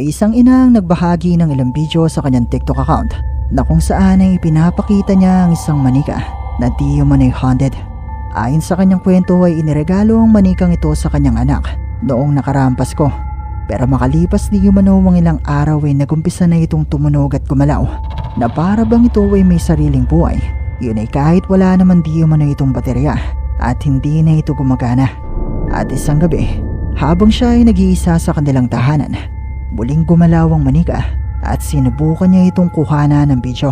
May isang inang nagbahagi ng ilang video sa kanyang TikTok account na kung saan ay ipinapakita niya ang isang manika na di umano'y haunted. Ayon sa kanyang kwento ay iniregalo ang manikang ito sa kanyang anak noong nakarampas ko. Pero makalipas di umano ang ilang araw ay nagumpisa na itong tumunog at gumalaw na para bang ito ay may sariling buhay. Yun ay kahit wala naman di umano itong baterya at hindi na ito gumagana. At isang gabi, habang siya ay nag-iisa sa kanilang tahanan, muling gumalaw ang manika at sinubukan niya itong kuhana ng video.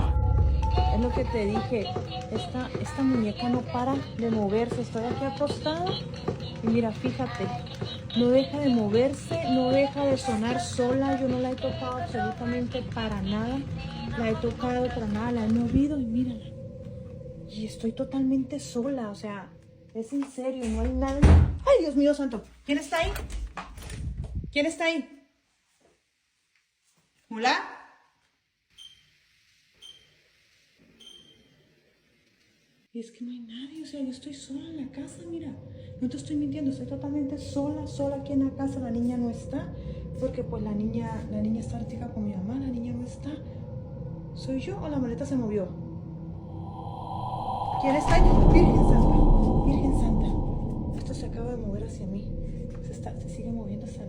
Es lo que te dije, esta, esta muñeca no para de moverse, estoy aquí acostada y mira, fíjate, no deja de moverse, no deja de sonar sola, yo no la he tocado absolutamente para nada, la he tocado para nada, la he movido y mírala. Y estoy totalmente sola, o sea, es en serio, no hay nada. ¡Ay, Dios mío santo! ¿Quién está ahí? ¿Quién está ahí? ¿Hola? Y es que no hay nadie, o sea, yo estoy sola en la casa, mira. No te estoy mintiendo, estoy totalmente sola, sola aquí en la casa. La niña no está, porque pues la niña, la niña está ahorita con mi mamá, la niña no está. ¿Soy yo o la maleta se movió? ¿Quién está ahí? Virgen Santa, Virgen Santa. Esto se acaba de mover hacia mí. Se, está, se sigue moviendo hacia...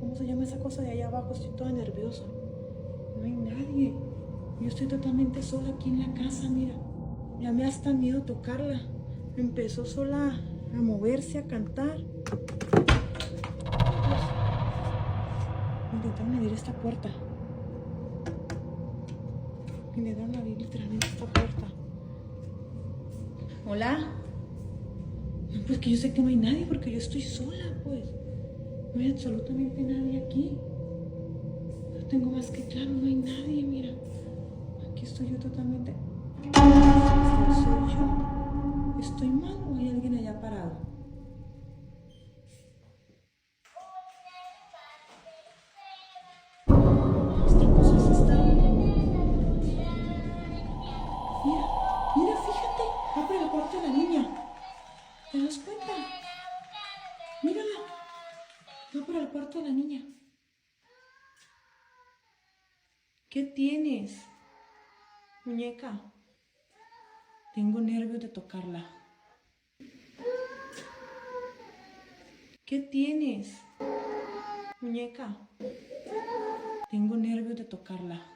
¿Cómo se llama esa cosa de allá abajo? Estoy toda nerviosa. No hay nadie. Yo estoy totalmente sola aquí en la casa, mira. Ya me hasta miedo tocarla. Empezó sola a moverse, a cantar. Intentaron abrir esta puerta. Intentaron abrir literalmente esta puerta. ¿Hola? No, pues que yo sé que no hay nadie porque yo estoy sola, pues. No hay absolutamente nadie aquí. Tengo más que claro, no hay nadie, mira. Aquí estoy yo totalmente. ¿Soy yo? ¿Estoy mal o hay alguien allá parado? Muñeca. Tengo nervios de tocarla. ¿Qué tienes? Muñeca. Tengo nervios de tocarla.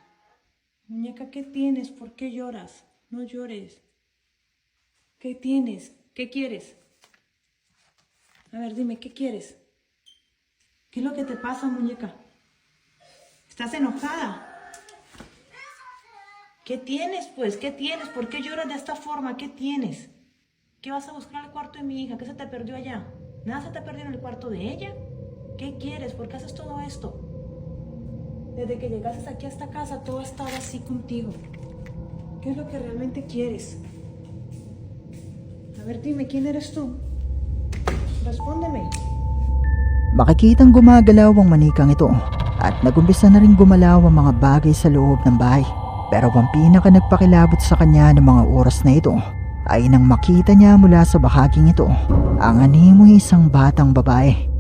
Muñeca, ¿qué tienes? ¿Por qué lloras? No llores. ¿Qué tienes? ¿Qué quieres? A ver, dime, ¿qué quieres? ¿Qué es lo que te pasa, muñeca? ¿Estás enojada? ¿Qué tienes, pues? ¿Qué tienes? ¿Por qué lloras de esta forma? ¿Qué tienes? ¿Qué vas a buscar al cuarto de mi hija? ¿Qué se te perdió allá? ¿Nada se te perdió en el cuarto de ella? ¿Qué quieres? ¿Por qué haces todo esto? Desde que llegaste aquí a esta casa, todo ha estado así contigo. ¿Qué es lo que realmente quieres? A ver, dime, ¿quién eres tú? Respóndeme. Makikitang gumagalaw ang manikang ito at nagumpisa na rin gumalaw ang mga bagay sa loob ng bahay. Pero ang pinaka nagpakilabot sa kanya ng mga oras na ito ay nang makita niya mula sa bahaging ito ang animoy isang batang babae.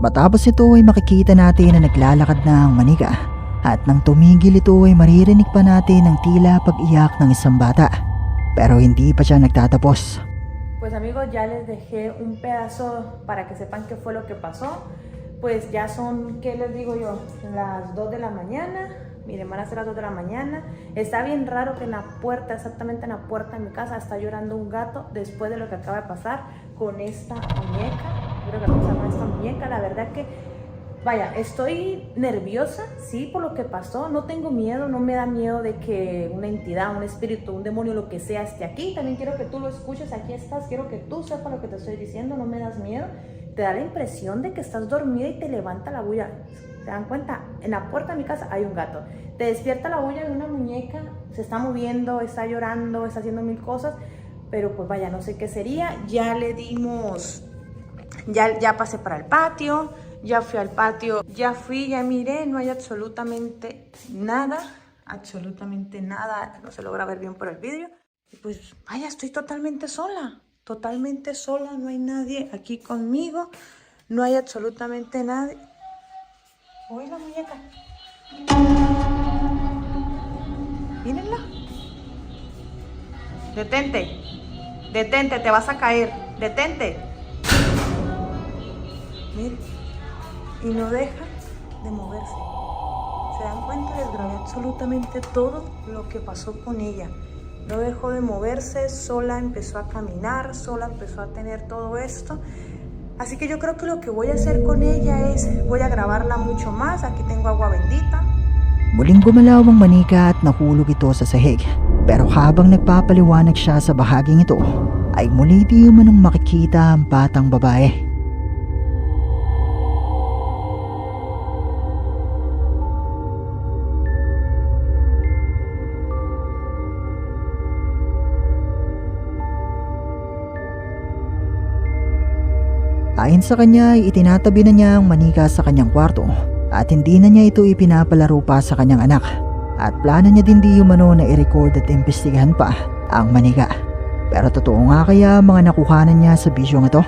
Matapos ito ay makikita natin na naglalakad na ang manika at nang tumigil ito ay maririnig pa natin ang tila pag-iyak ng isang bata. Pero hindi pa siya nagtatapos. Pues amigos, ya les dejé un pedazo para que sepan qué fue lo que pasó. Pues ya son, ¿qué les digo yo? Las 2 de la mañana. Miren, van a ser las 2 de la mañana. Está bien raro que en la puerta, exactamente en la puerta de mi casa, está llorando un gato después de lo que acaba de pasar con esta muñeca. Creo que pasa con esta muñeca. La verdad que, vaya, estoy nerviosa, sí, por lo que pasó. No tengo miedo, no me da miedo de que una entidad, un espíritu, un demonio, lo que sea, esté aquí. También quiero que tú lo escuches, aquí estás. Quiero que tú sepas lo que te estoy diciendo, no me das miedo. Te da la impresión de que estás dormida y te levanta la bulla. ¿Se dan cuenta? En la puerta de mi casa hay un gato. Te despierta la bulla de una muñeca, se está moviendo, está llorando, está haciendo mil cosas, pero pues vaya, no sé qué sería. Ya le dimos, ya, ya pasé para el patio, ya fui al patio, ya fui, ya miré, no hay absolutamente nada, absolutamente nada, no se logra ver bien por el vídeo. Y pues vaya, estoy totalmente sola, totalmente sola, no hay nadie aquí conmigo, no hay absolutamente nadie. Uy, la muñeca. Mírenla. Detente. Detente, te vas a caer. Detente. Miren. Y no deja de moverse. ¿Se dan cuenta? Les grabé absolutamente todo lo que pasó con ella. No dejó de moverse, sola empezó a caminar, sola empezó a tener todo esto. Así que yo creo que lo que voy a hacer con ella es, voy a grabarla mucho más. Aquí tengo agua bendita. Muling gumalaw ang manika at nahulog ito sa sahig. Pero habang nagpapaliwanag siya sa bahaging ito, ay muli di manong makikita ang batang babae. Ayon sa kanya ay itinatabi na niya ang manika sa kanyang kwarto at hindi na niya ito ipinapalaro pa sa kanyang anak. At plano niya din di umano na i-record at imbestigahan pa ang manika. Pero totoo nga kaya mga nakuhanan niya sa bisyong ito?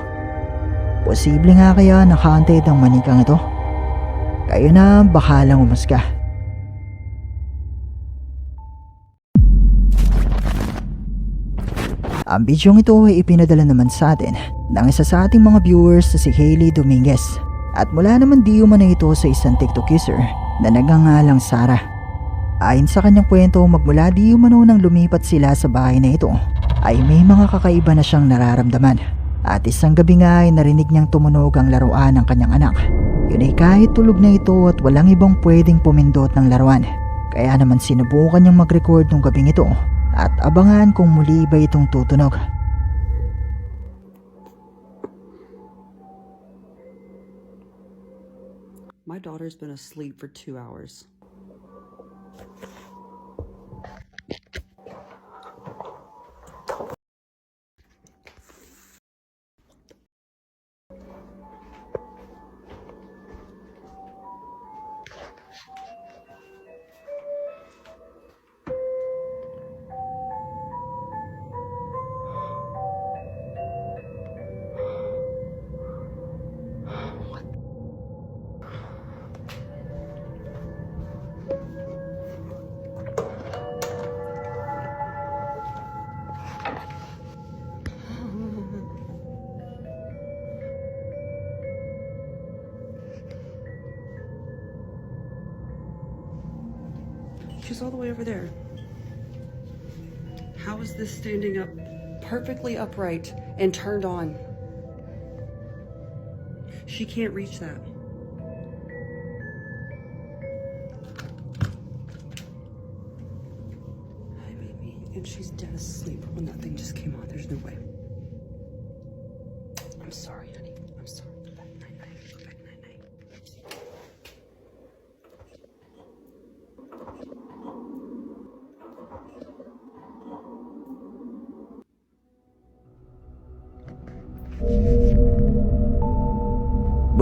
Posible nga kaya na haunted ang manikang ito? Kayo na ang bahalang umusga. Ang bidyong ito ay ipinadala naman sa atin ng isa sa ating mga viewers na si Hailey Dominguez. At mula naman di umano ito sa isang TikTok user na nagangalang Sara. Ayon sa kanyang kwento, magmula di umano nang lumipat sila sa bahay na ito, ay may mga kakaiba na siyang nararamdaman. At isang gabi nga ay narinig niyang tumunog ang laruan ng kanyang anak. Yun ay kahit tulog na ito at walang ibang pwedeng pumindot ng laruan. Kaya naman sinubukan niyang mag-record nung gabing ito at abangan kung muli ba itong tutunog. My daughter's been asleep for two hours. All the way over there. How is this standing up perfectly upright and turned on? She can't reach that.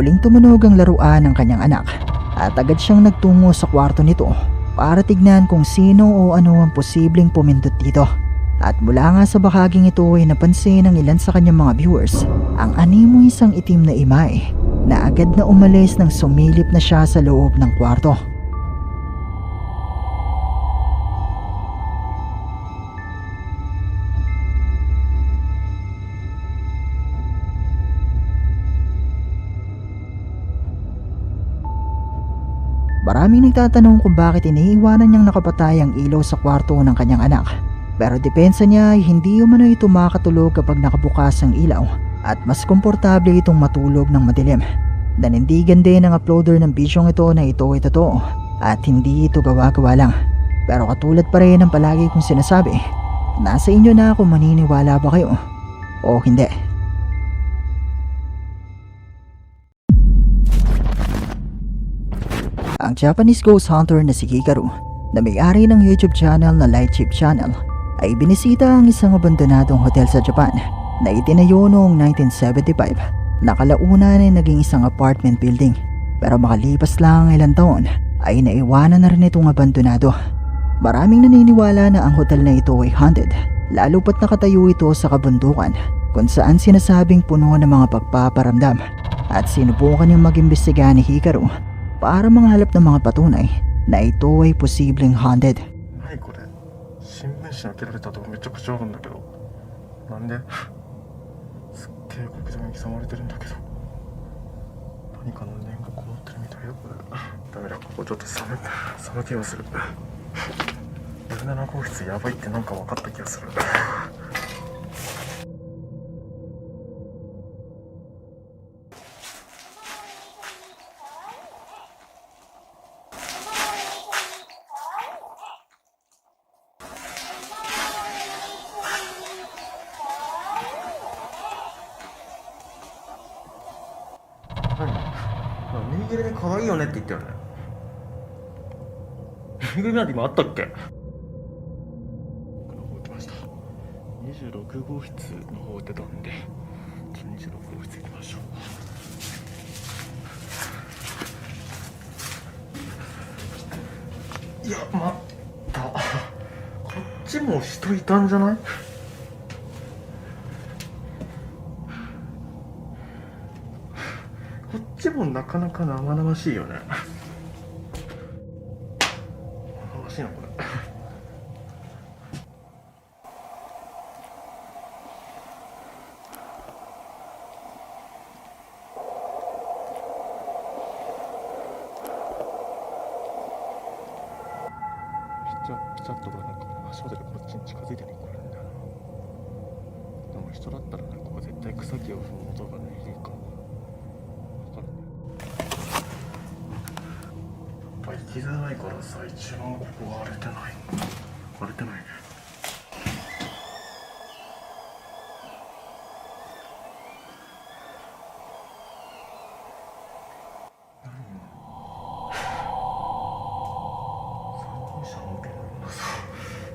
Muling tumunog ang laruan ng kanyang anak at agad siyang nagtungo sa kwarto nito para tignan kung sino o ano ang posibleng pumindot dito. At mula nga sa bahaging ito ay napansin ng ilan sa kanyang mga viewers ang animo isang itim na imay na agad na umalis nang sumilip na siya sa loob ng kwarto. Maraming nagtatanong kung bakit iniiwanan niyang nakapatay ang ilaw sa kwarto ng kanyang anak. Pero depensa niya ay hindi umano ito makatulog kapag nakabukas ang ilaw at mas komportable itong matulog ng madilim. Nanindigan din ng uploader ng bidyong ito na ito ay totoo at hindi ito gawa-gawa lang. Pero katulad pa rin ng palagi kong sinasabi, nasa inyo na kung maniniwala ba kayo o hindi. Ang Japanese ghost hunter na si Hikaru na may-ari ng YouTube channel na Light Chip Channel ay binisita ang isang abandonadong hotel sa Japan na itinayo noong 1975 Nakalauna na naging isang apartment building. Pero makalipas lang ang ilang taon ay naiwanan na rin itong abandonado. Maraming naniniwala na ang hotel na ito ay haunted. Lalo pat nakatayo ito sa kabundukan kung saan sinasabing puno ng mga pagpaparamdam at sinubukan niyang mag-imbestiga ni Hikaru para manghalap ng mga patunay na ito ay posibleng haunted. 何これ新聞紙に開けられたとこめちゃくちゃあるんだけどなんですっげえ小刻みに刻まれてるんだけど何かの念がこもってるみたいだこれダメだここちょっと寒い寒気がする17号室やばいってなんか分かった気がする何ぬいぐるみ可愛いよねって言ったよねぬいぐるみなんて今あったっけ僕の方来ました26号室の方出たんで26号室行きましょういや待ったこっちも人いたんじゃないこっちもなかなか生々しいよね。生々しいなこれ。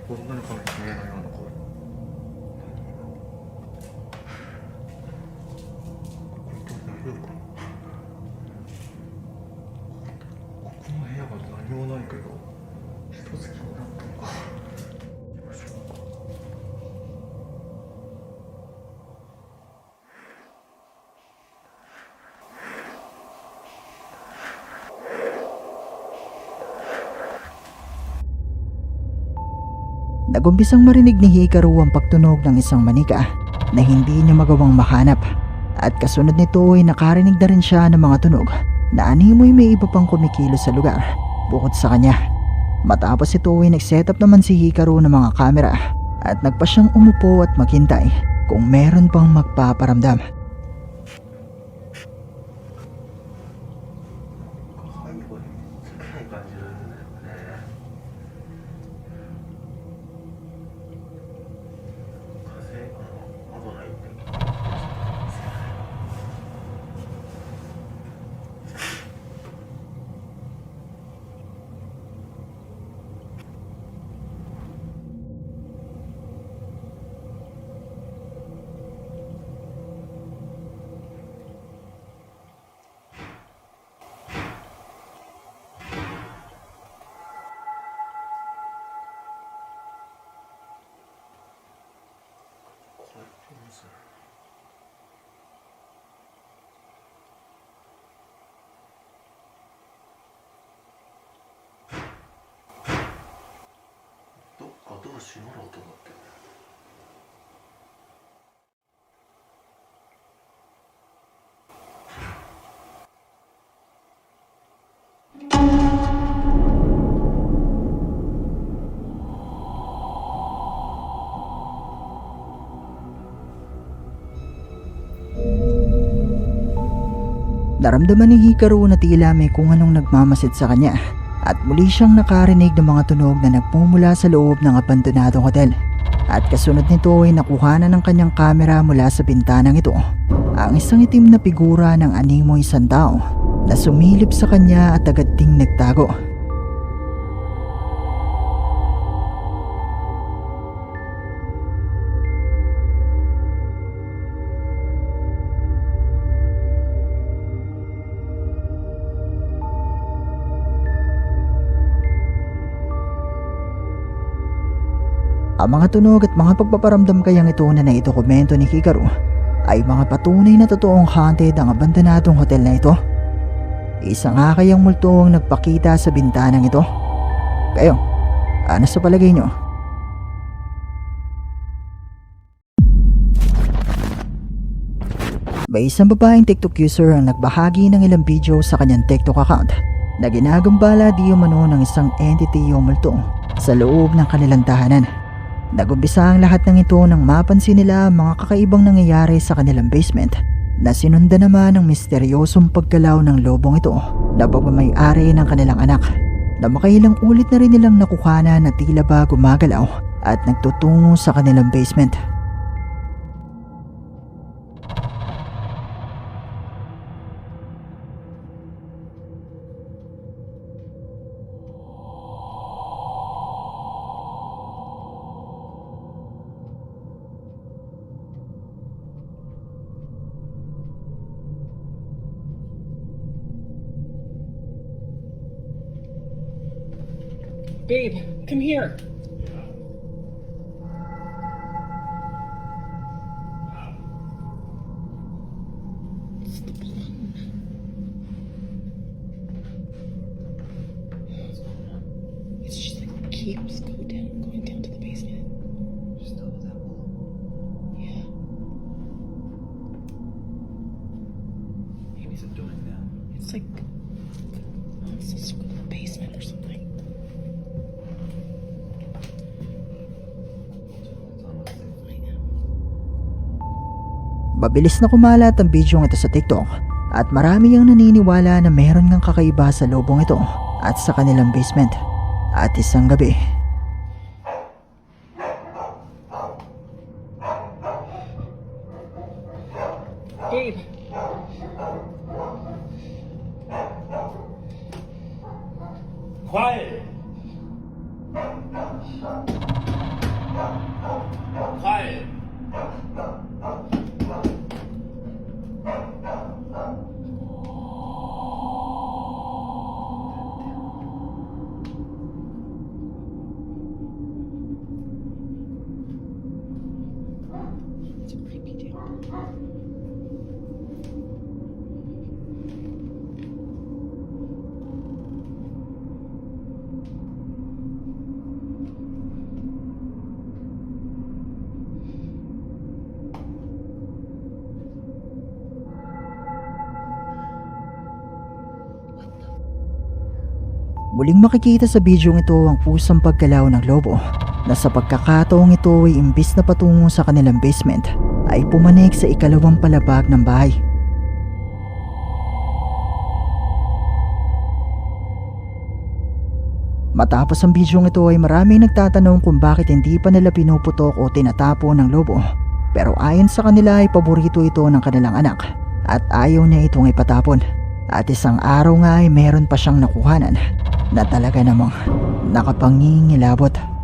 こんなのひのような声。Nagumpisang marinig ni Hikaru ang pagtunog ng isang manika na hindi niya magawang mahanap at kasunod nito ay nakarinig na rin siya ng mga tunog na animoy may iba pang kumikilo sa lugar bukod sa kanya. Matapos ito ay nag-setup naman si Hikaru ng mga kamera at nagpa siyang umupo at maghintay kung meron pang magpaparamdam. どっかドア閉まる音がってんだよ「 Naramdaman ni Hikaru na tila may kung anong nagmamasid sa kanya at muli siyang nakarinig ng mga tunog na nagmumula sa loob ng abandonadong hotel. At kasunod nito ay nakuhanan ng kanyang kamera mula sa bintanang ito ang isang itim na figura ng animo isang tao na sumilip sa kanya at agad ding nagtago. Ang mga tunog at mga pagpaparamdam kayang ito na naidokumento ni Hikaru ay mga patunay na totoong haunted ang abandonadong hotel na ito. Isa nga kayang multo ang nagpakita sa bintanang ito. Kayo, ano sa palagay nyo? May isang babaeng TikTok user ang nagbahagi ng ilang video sa kanyang TikTok account na ginagambala di umano ng isang entity o multo sa loob ng kanilang tahanan. Nagumpisa ang lahat ng ito nang mapansin nila ang mga kakaibang nangyayari sa kanilang basement na sinunda naman ng misteryosong pagkalaw ng lobong ito na pagmamayari ng kanilang anak na makailang ulit na rin nilang nakuhana na tila ba gumagalaw at nagtutungo sa kanilang basement. Come here. Keeps going. Mabilis na kumalat ang video ito sa TikTok at marami ang naniniwala na meron ngang kakaiba sa lobong ito at sa kanilang basement. At isang gabi, muling makikita sa video ito ang pusang pagkalaw ng lobo na sa pagkakataong ito ay imbis na patungo sa kanilang basement ay pumanik sa ikalawang palapag ng bahay. Matapos ang bidyong ito ay maraming nagtatanong kung bakit hindi pa nila pinuputok o tinatapo ng lobo. Pero ayon sa kanila ay paborito ito ng kanilang anak at ayaw niya itong ipatapon. At isang araw nga ay meron pa siyang nakuhanan na talaga namang nakapangingilabot.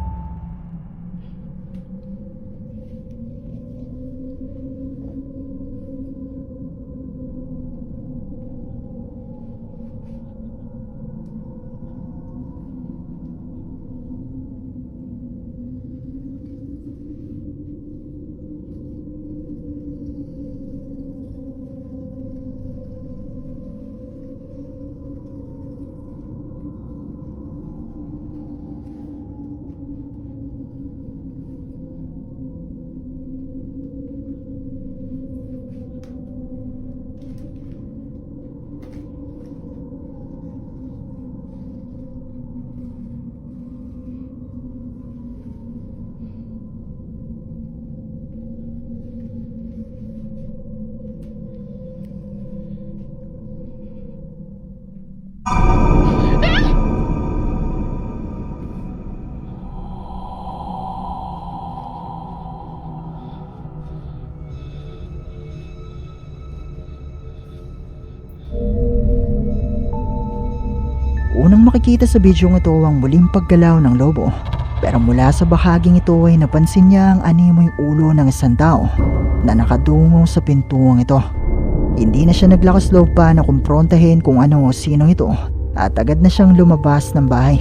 Makikita sa bidyong ito ang muling paggalaw ng lobo. Pero mula sa bahaging ito ay napansin niya ang animoy ulo ng isang tao na nakadungo sa pintuang ito. Hindi na siya naglakas loob pa na kumprontahin kung ano o sino ito at agad na siyang lumabas ng bahay.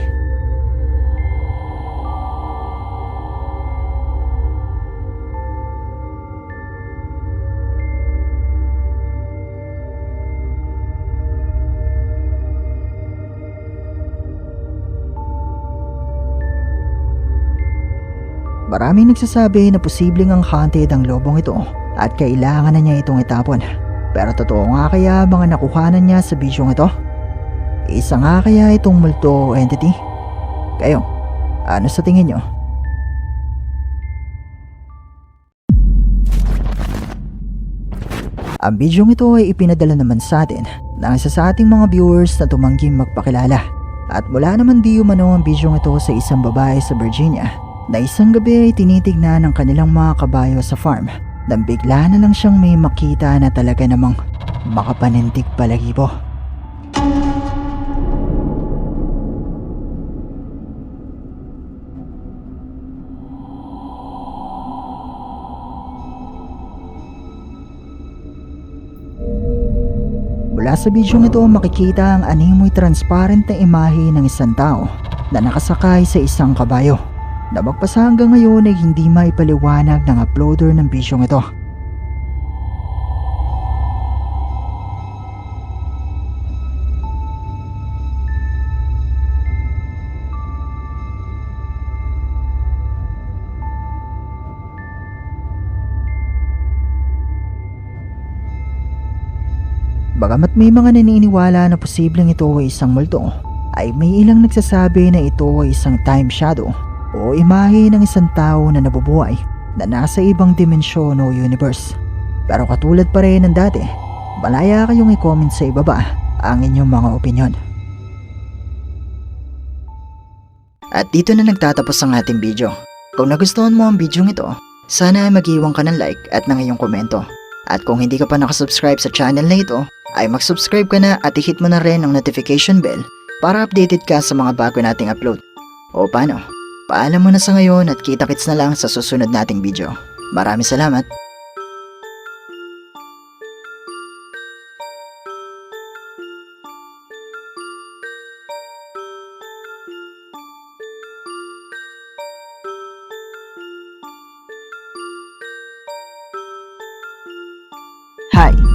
Maraming nagsasabi na posibleng ang haunted ang lobong ito at kailangan na niya itong itapon. Pero totoo nga kaya mga nakuhanan niya sa bisyong ito? Isa nga kaya itong multo entity? Kayo, ano sa tingin nyo? Ang bidyong ito ay ipinadala naman sa atin ng isa sa ating mga viewers na tumangging magpakilala. At mula naman di umano ang bidyong ito sa isang babae sa Virginia na isang gabi ay tinitignan ng kanilang mga kabayo sa farm nang bigla na lang siyang may makita na talaga namang makapanintig palagibo. Mula sa bidyong ito makikita ang animoy transparent na imahe ng isang tao na nakasakay sa isang kabayo na magpasa hanggang ngayon ay hindi maipaliwanag ng uploader ng bidyong ito. Bagamat may mga naniniwala na posibleng ito ay isang multo, ay may ilang nagsasabi na ito ay isang time shadow o imahe ng isang tao na nabubuhay na nasa ibang dimensyon o universe. Pero katulad pa rin ng dati, malaya kayong i-comment sa ibaba ang inyong mga opinion. At dito na nagtatapos ang ating video. Kung nagustuhan mo ang video ito, sana ay mag-iwan ka ng like at ng iyong komento. At kung hindi ka pa nakasubscribe sa channel na ito, ay mag-subscribe ka na at i-hit mo na rin ang notification bell para updated ka sa mga bago nating upload. O paano? Paalam mo na sa ngayon at kita-kits na lang sa susunod nating video. Maraming salamat!